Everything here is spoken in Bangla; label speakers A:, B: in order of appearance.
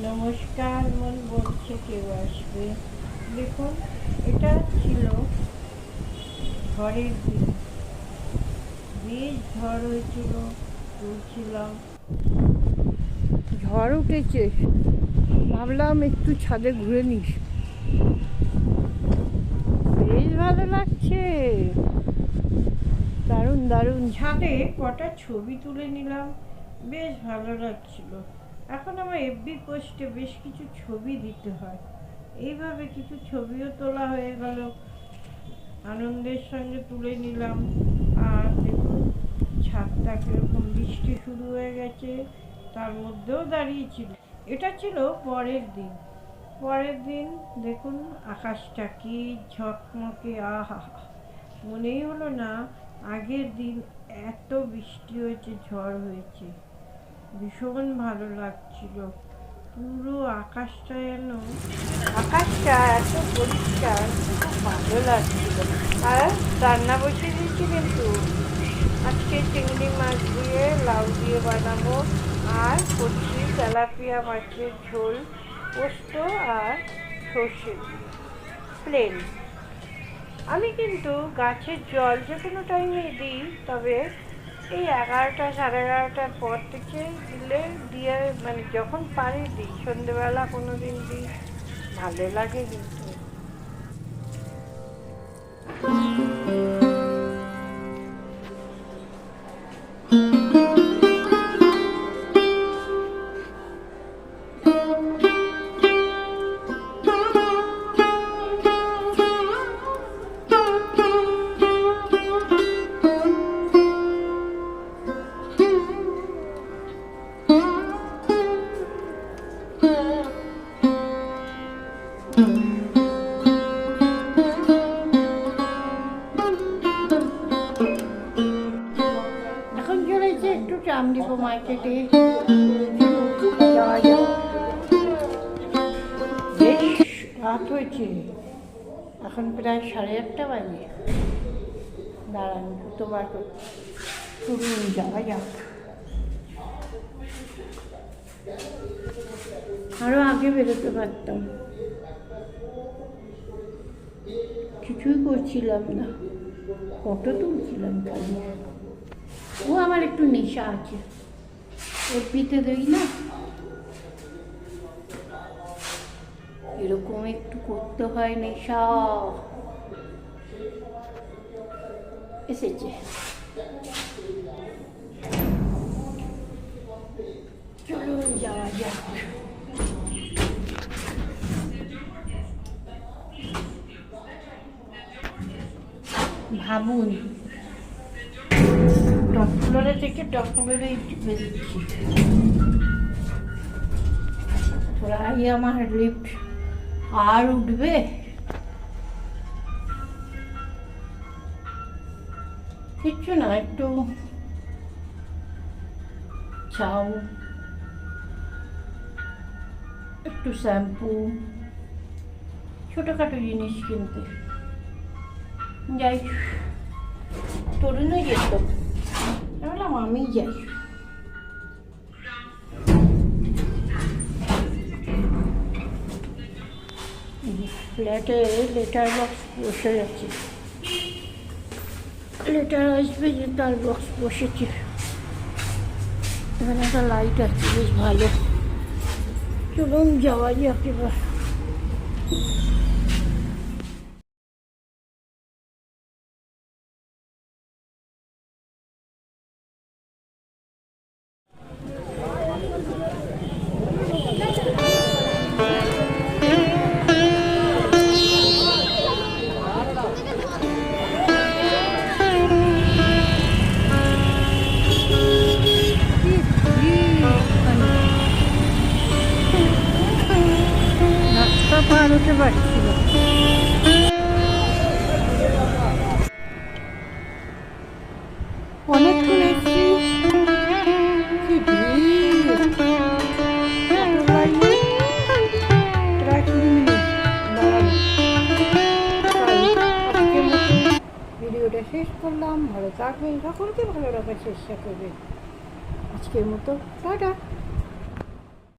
A: নমস্কার মন বলছে কেউ আসবে। দেখুন এটা ছিল ঝড়ের দিন। বেশ ঝড় হয়েছিল তুলছিলাম
B: ঝড় উঠেছে। ভাবলাম একটু ছাদে ঘুরে নিস বেশ ভালো লাগছে। দারুণ দারুণ।
A: ছাদে কটা ছবি তুলে নিলাম। বেশ ভালো লাগছিল। এখন আমার এফবি পোস্টে বেশ কিছু ছবি দিতে হয়। এইভাবে কিছু ছবিও তোলা হয়ে গেল। আনন্দের সঙ্গে তুলে নিলাম। আর দেখুন, ছাদটা কীরকম বৃষ্টি শুরু হয়ে গেছে, তার মধ্যেও দাঁড়িয়েছিল এটা ছিল পরের দিন। পরের দিন দেখুন, আকাশটা কি ঝকমকে, আহা, মনেই হলো না, আগের দিন এত বৃষ্টি হয়েছে, ঝড় হয়েছে। ভীষণ ভালো লাগছিল। পুরো আকাশটা যেন আকাশটা এত পরিষ্কার, খুব ভালো লাগছিল। আর রান্না বসিয়ে দিয়েছি কিন্তু। আজকে চিংড়ি মাছ দিয়ে লাউ দিয়ে বানাবো। আর করছি তেলাপিয়া, মাছের ঝোল, পোস্ত আর সর্ষে প্লেন। আমি কিন্তু গাছের জল যে কোনো টাইমে দিই, তবে এই এগারোটা, সাড়ে এগারোটার পর থেকে দিলে দিয়ে মানে যখন পারি দিই। সন্ধেবেলা কোনো দিন দিই। ভালো লাগে কিন্তু। এখন চলেছে একটু চামড়িপ মার্কেটে যাওয়া যাক। বেশ রাত হয়েছে। এখন প্রায় সাড়ে আটটা বাজে। দাঁড়ান তো বার কর যাওয়া যাক আরও আগে বেরোতে পারতাম। কিছুই করছিলাম না। ফটো তুলছিলাম খালি। ও আমার একটু নেশা আছে। এফবিতে দেখি না। এরকম একটু করতে হয় নেশা। এসেছে। চলুন যাওয়া যাক। ভাবুন। টপ ফ্লোরে থেকে টপ টিপে দিচ্ছি প্রায় আমার লিফট আর উঠবে? কিচ্ছু না, একটু চাউ একটু শ্যাম্পু। ছোটোখাটো জিনিস কিনতে। যাই। তরুণও যেত বললাম, আমি যাই। ফ্ল্যাটে লেটার বক্স বসে আছে। লেটার আসবে যে তার বক্স বসেছে। এখানে একটা লাইট আছে, বেশ ভালো। চলুন, যাওয়া যাক এবার। ভিডিওটা শেষ করলাম। ভালো থাকবেন। সকলকে ভালো রাখার চেষ্টা করবেন। আজকের মতো টাটা।